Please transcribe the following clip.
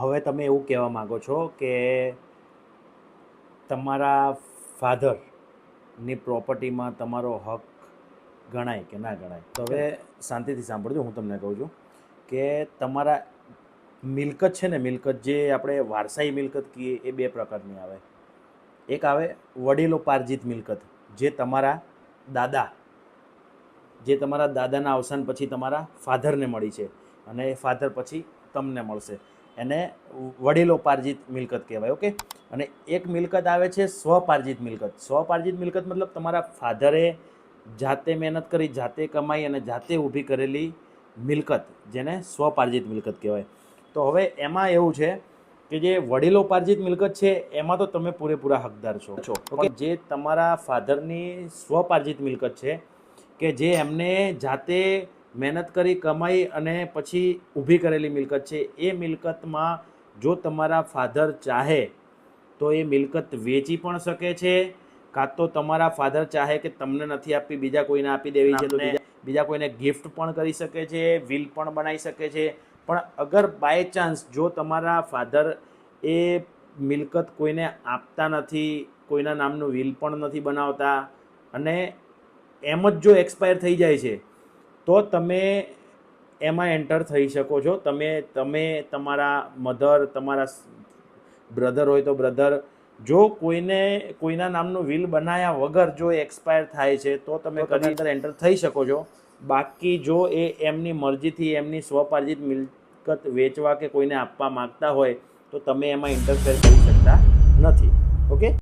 હવે તમે એવું કહેવા માગો છો કે તમારા ફાધરની પ્રોપર્ટીમાં તમારો હક ગણાય કે ના ગણાય? તો હવે શાંતિથી સાંભળજો, હું તમને કહું છું કે તમારા મિલકત છે ને, મિલકત જે આપણે વારસાઈ મિલકત કહીએ, એ બે પ્રકારની આવે. એક આવે વડીલો પાર્જિત મિલકત, જે તમારા દાદા, જે તમારા દાદાના અવસાન પછી તમારા ફાધરને મળી છે અને એ ફાધર પછી તમને મળશે. એને વડીલોપાર્જિત મિલકત કહેવાય ઓકે અને એક મિલકત આવે છે સ્વપાર્જિત મિલકત. સ્વપાર્જિત મિલકત મતલબ તમારા ફાધરે જાતે મહેનત કરી જાતે કમાઈ અને જાતે ઊભી કરેલી મિલકત જેને સ્વપાર્જિત મિલકત કહેવાય. તો હવે એમાં એવું છે કે જે વડીલોપાર્જિત મિલકત છે એમાં તો તમે પૂરેપૂરા હકદાર છો. છો. ઓકે જે તમારા ફાધરની સ્વપાર્જિત મિલકત છે કે જે એમને જાતે મહેનત કરી કમાઈ અને પછી ઊભી કરેલી મિલકત છે. એ મિલકતમાં જો તમારા ફાધર ચાહે તો એ મિલકત વેચી પણ શકે છે કાં તો તમારા ફાધર ચાહે કે તમને નથી આપી બીજા કોઈને આપી દેવી છે તો બીજા કોઈને ગિફ્ટ પણ કરી શકે છે વિલ પણ બનાવી શકે છે. પણ અગર બાય ચાન્સ જો તમારા ફાધર એ મિલકત કોઈને આપતા નથી કોઈના નામનું વિલ પણ નથી બનાવતા અને એમ જ જો એક્સપાયર થઈ જાય છે તો તમે એમાં એન્ટર થઈ શકો છો. તમે તમે તમારા મધર તમારા બ્રધર હોય તો બ્રધર જો કોઈને કોઈના નામનું વિલ બનાવ્યા વગર જો એક્સપાયર થાય છે તો તમે કદી અંદર એન્ટર થઈ શકો છો. બાકી જો એ એમની મરજીથી એમની સ્વપાર્જિત મિલકત વેચવા કે કોઈને આપવા માંગતા હોય તો તમે એમાં ઇન્ટરફેર કરી શકતા નથી.